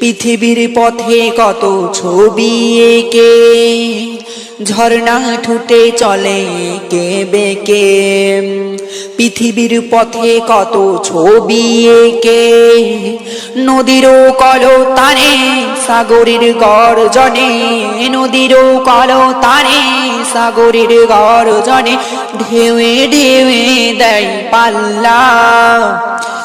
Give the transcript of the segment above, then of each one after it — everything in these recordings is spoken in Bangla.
পৃথিবীর পথে কত ছবি একে? ঝর্ণা ঠুটে চলে কে বেকে? পৃথিবীর পথে কত ছবি একে? নদীরও কল তারে সাগরের গর্জনে নদীরও কল তারে সাগরের গর্জনে, ঢেউয়ে ঢেউয়ে দেয় পাল্লা।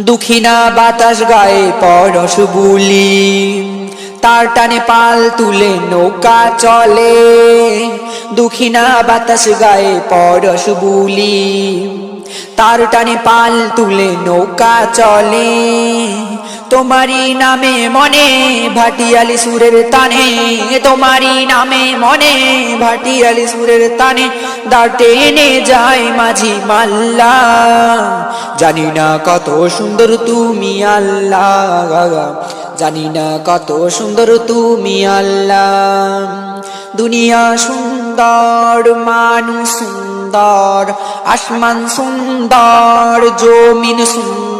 দুঃখিনা বাতাস গায়ে পরশ বুলি। তার টানে পাল তুলে নৌকা চলে। দুখিনা বাতাস গায়ে পরশ বুলি। তার টানে পাল তুলে নৌকা চলে। তোমারই নামে মনে ভাটিয়ালি সুরের তানে, তোমারই নামে মনে ভাটিয়ালি সুরের তানে দাঁড় এনে যায় মাঝি মাল্লা। জানি না কত সুন্দর তুমি আল্লাহ জানি না কত সুন্দর তুমি আল্লাহ দুনিয়া সুন্দর, মানুষ সুন্দর, আসমান সুন্দর, জমিন